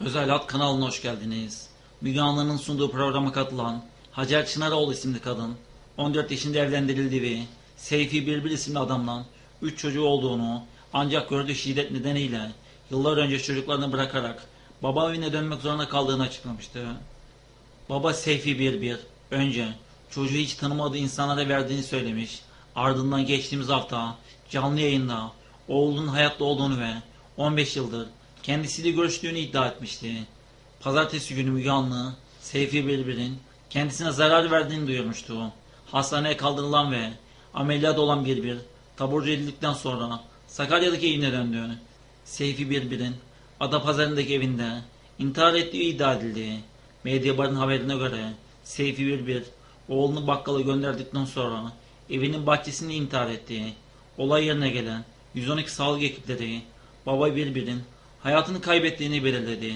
Özel Hat kanalına hoş geldiniz. Müge Anlı'nın sunduğu programa katılan Hacer Çınaroğlu isimli kadın 14 yaşında evlendirildi ve Seyfi Birbil isimli adamla 3 çocuğu olduğunu ancak gördüğü şiddet nedeniyle yıllar önce çocuklarını bırakarak baba evine dönmek zorunda kaldığını açıklamıştı. Baba Seyfi Birbir önce çocuğu hiç tanımadığı insanlara verdiğini söylemiş. Ardından geçtiğimiz hafta canlı yayında oğlunun hayatta olduğunu ve 15 yıldır kendisiyle görüştüğünü iddia etmişti. Pazartesi günü Müge Anlı, Seyfi Birbir'in kendisine zarar verdiğini duyurmuştu. Hastaneye kaldırılan ve ameliyat olan Birbir, taburcu edildikten sonra Sakarya'daki evine döndü. Seyfi Birbir'in Adapazarı'ndaki evinde intihar ettiği iddia edildi. Medyabar'ın haberine göre Seyfi Birbir oğlunu bakkala gönderdikten sonra evinin bahçesinde intihar etti. Olay yerine gelen 112 sağlık ekipleri baba Birbir'in hayatını kaybettiğini belirledi.